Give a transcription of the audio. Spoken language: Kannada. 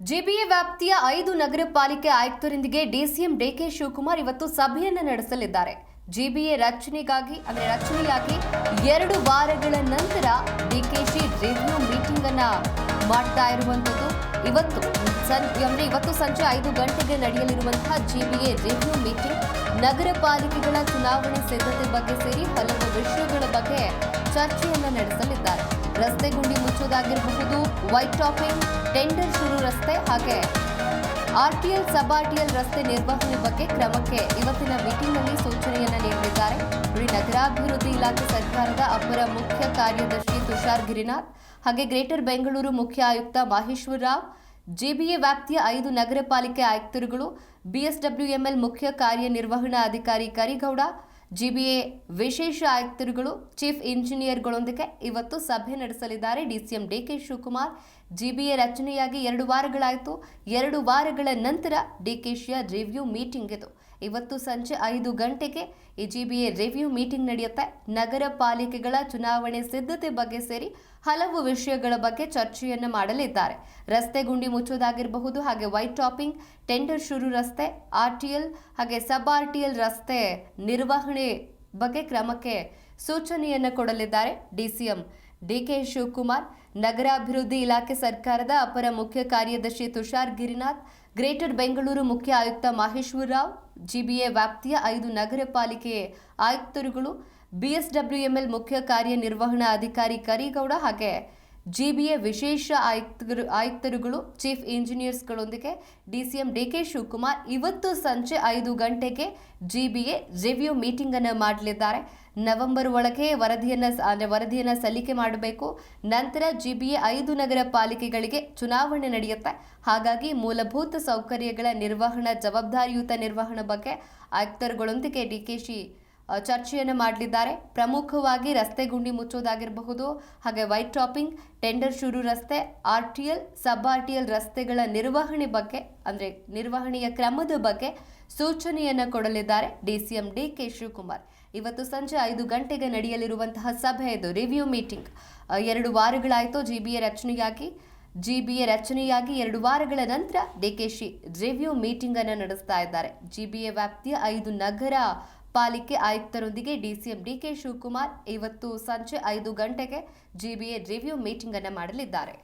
ಜಿಬಿಎ ವ್ಯಾಪ್ತಿಯ ಐದು ನಗರ ಪಾಲಿಕೆ ಆಯುಕ್ತರೊಂದಿಗೆ ಡಿಸಿಎಂ ಡಿಕೆ ಶಿವಕುಮಾರ್ ಇವತ್ತು ಸಭೆಯನ್ನು ನಡೆಸಲಿದ್ದಾರೆ. ಜಿಬಿಎ ರಚನೆಗಾಗಿ, ಅಂದರೆ ರಚನೆಯಾಗಿ ಎರಡು ವಾರಗಳ ನಂತರ ಡಿಕೆಶಿ ರಿವ್ಯೂ ಮೀಟಿಂಗ್ ಅನ್ನ ಮಾಡ್ತಾ ಇರುವಂತದ್ದು ಇವತ್ತು ಅಂದ್ರೆ ಇವತ್ತು ಸಂಜೆ ಐದು ಗಂಟೆಗೆ ನಡೆಯಲಿರುವಂತಹ ಜಿಬಿಎ ರಿವ್ಯೂ ಮೀಟಿಂಗ್ ನಗರ ಪಾಲಿಕೆಗಳ ಚುನಾವಣೆ ಸಿದ್ಧತೆ ಬಗ್ಗೆ ಸೇರಿ ಹಲವು ವಿಷಯಗಳ ಬಗ್ಗೆ ಚರ್ಚೆಯನ್ನು ನಡೆಸಲಿದ್ದಾರೆ. ರಸ್ತೆ ಗುಂಡಿ ಮುಚ್ಚೋದಾಗಿರಬಹುದು, ವೈಟ್ ಟಾಪಿಂಗ್, ಟೆಂಡರ್ ಶುರು ರಸ್ತೆ ಹಾಗೆ. ಆರ್ಟಿಎಲ್ ಸಬ್ ಆರ್ಟಿಎಲ್ ರಸ್ತೆ ನಿರ್ವಹಣೆ ಬಗ್ಗೆ ಕ್ರಮಕ್ಕೆ ಇವತ್ತಿನ ಮೀಟಿಂಗ್ನಲ್ಲಿ ಸೂಚನೆಯನ್ನು ನೀಡಲಿದ್ದಾರೆ. ಶ್ರೀ ನಗರಾಭಿವೃದ್ಧಿ ಇಲಾಖೆ ಸರ್ಕಾರದ ಅಪರ ಮುಖ್ಯ ಕಾರ್ಯದರ್ಶಿ ತುಷಾರ್ ಗಿರಿನಾಥ್, ಹಾಗೆ ಗ್ರೇಟರ್ ಬೆಂಗಳೂರು ಮುಖ್ಯ ಆಯುಕ್ತ ಮಹೇಶ್ವರ ರಾವ್, ಜಿಬಿಎ ವ್ಯಾಪ್ತಿಯ ಐದು ನಗರ ಪಾಲಿಕೆ ಆಯುಕ್ತರುಗಳು, ಬಿಎಸ್ಡಬ್ಲ್ಯೂಎಂಎಲ್ ಮುಖ್ಯ ಕಾರ್ಯನಿರ್ವಹಣಾಧಿಕಾರಿ ಕರಿಗೌಡ ಜಿಬಿಎ ವಿಶೇಷ ಆಯುಕ್ತರುಗಳು ಚೀಫ್ ಇಂಜಿನಿಯರ್ಗಳೊಂದಿಗೆ ಇವತ್ತು ಸಭೆ ನಡೆಸಲಿದ್ದಾರೆ. ಡಿಸಿಎಂ ಡಿಕೆ ಶಿವಕುಮಾರ್ ಜಿಬಿಎ ರಚನೆಯಾಗಿ ಎರಡು ವಾರಗಳಾಯಿತು. ಎರಡು ವಾರಗಳ ನಂತರ ಡಿಕೆಶಿಯ ರಿವ್ಯೂ ಮೀಟಿಂಗ್ ಇದು. ಇವತ್ತು ಸಂಜೆ ಐದು ಗಂಟೆಗೆ ಈ ಜಿಬಿಎ ರಿವ್ಯೂ ಮೀಟಿಂಗ್ ನಡೆಯುತ್ತೆ. ನಗರ ಪಾಲಿಕೆಗಳ ಚುನಾವಣೆ ಸಿದ್ಧತೆ ಬಗ್ಗೆ ಸೇರಿ ಹಲವು ವಿಷಯಗಳ ಬಗ್ಗೆ ಚರ್ಚೆಯನ್ನು ಮಾಡಲಿದ್ದಾರೆ. ರಸ್ತೆ ಗುಂಡಿ ಮುಚ್ಚುವುದಾಗಿರಬಹುದು ಹಾಗೆ ವೈಟ್ ಟಾಪಿಂಗ್, ಟೆಂಡರ್ ಶುರು ರಸ್ತೆ ಆರ್ಟಿಎಲ್ ಹಾಗೆ ಸಬ್ ಆರ್ಟಿಎಲ್ ರಸ್ತೆ ನಿರ್ವಹಣೆ ಬಗ್ಗೆ ಕ್ರಮಕ್ಕೆ ಸೂಚನೆಯನ್ನು ಕೊಡಲಿದ್ದಾರೆ ಡಿಸಿಎಂ ಡಿಕೆ ಶಿವಕುಮಾರ್, ನಗರಾಭಿವೃದ್ಧಿ ಇಲಾಖೆ ಸರ್ಕಾರದ ಅಪರ ಮುಖ್ಯ ಕಾರ್ಯದರ್ಶಿ ತುಷಾರ್ ಗಿರಿನಾಥ್, ಗ್ರೇಟರ್ ಬೆಂಗಳೂರು ಮುಖ್ಯ ಆಯುಕ್ತ ಮಹೇಶ್ವರ ರಾವ್, ಜಿಬಿಎ ವ್ಯಾಪ್ತಿಯ ಐದು ನಗರ ಪಾಲಿಕೆ ಆಯುಕ್ತರುಗಳು ಬಿಎಸ್ಡಬ್ಲ್ಯೂಎಂಎಲ್ ಮುಖ್ಯ ಕಾರ್ಯನಿರ್ವಹಣಾ ಅಧಿಕಾರಿ ಕರಿಗೌಡ ಹಾಗೆ ಜಿಬಿಎ ವಿಶೇಷ ಆಯುಕ್ತರು ಆಯುಕ್ತರುಗಳು ಚೀಫ್ ಇಂಜಿನಿಯರ್ಸ್ಗಳೊಂದಿಗೆ ಡಿಸಿಎಂ ಡಿಕೆ ಶಿವಕುಮಾರ್ ಇವತ್ತು ಸಂಜೆ ಐದು ಗಂಟೆಗೆ ಜಿಬಿಎ ರಿವ್ಯೂ ಮೀಟಿಂಗ್ ಅನ್ನು ಮಾಡಲಿದ್ದಾರೆ. ನವೆಂಬರ್ ಒಳಗೆ ವರದಿಯನ್ನು ಅಂದರೆ ವರದಿಯನ್ನು ಸಲ್ಲಿಕೆ ಮಾಡಬೇಕು. ನಂತರ ಜಿಬಿಎ ಐದು ನಗರ ಪಾಲಿಕೆಗಳಿಗೆ ಚುನಾವಣೆ ನಡೆಯುತ್ತೆ. ಹಾಗಾಗಿ ಮೂಲಭೂತ ಸೌಕರ್ಯಗಳ ನಿರ್ವಹಣಾ ಜವಾಬ್ದಾರಿಯುತ ನಿರ್ವಹಣೆ ಬಗ್ಗೆ ಆಯುಕ್ತರುಗಳೊಂದಿಗೆ ಡಿಕೆಶಿ ಅ, ಚರ್ಚೆಯನ್ನು ಮಾಡಲಿದ್ದಾರೆ. ಪ್ರಮುಖವಾಗಿ ರಸ್ತೆ ಗುಂಡಿ ಮುಚ್ಚೋದಾಗಿರಬಹುದು, ಹಾಗೆ ವೈಟ್ ಟಾಪಿಂಗ್, ಟೆಂಡರ್ ಶುರು ರಸ್ತೆ, R T L, sub R T L ರಸ್ತೆಗಳ ನಿರ್ವಹಣೆ ಬಗ್ಗೆ, ಅಂದರೆ ನಿರ್ವಹಣೆಯ ಕ್ರಮದ ಬಗ್ಗೆ ಸೂಚನೆಯನ್ನು ಕೊಡಲಿದ್ದಾರೆ ಡಿಸಿಎಂ ಡಿ ಕೆ ಶಿವಕುಮಾರ್. ಇವತ್ತು ಸಂಜೆ ಐದು ಗಂಟೆಗೆ ನಡೆಯಲಿರುವಂತಹ ಸಭೆ ಇದು, ರಿವ್ಯೂ ಮೀಟಿಂಗ್. ಎರಡು ವಾರಗಳಾಯಿತು ಜಿ ಬಿ ಎ ರಚನೆಯಾಗಿ ಎ ರಚನೆಯಾಗಿ ಎರಡು ವಾರಗಳ ನಂತರ ಡಿಕೆಶಿ ರಿವ್ಯೂ ಮೀಟಿಂಗ್ ಅನ್ನು ನಡೆಸ್ತಾ ಇದ್ದಾರೆ. ಜಿ ಬಿ ಎ ವ್ಯಾಪ್ತಿಯ ಐದು ನಗರ ಪಾಲಿಕೆ ಆಯುಕ್ತರೊಂದಿಗೆ ಡಿಸಿಎಂ ಡಿಕೆ ಶಿವಕುಮಾರ್ ಇವತ್ತು ಸಂಜೆ ಐದು ಗಂಟೆಗೆ ಜಿಬಿಎ ರಿವ್ಯೂ ಮೀಟಿಂಗ್ ಅನ್ನು ಮಾಡಲಿದ್ದಾರೆ.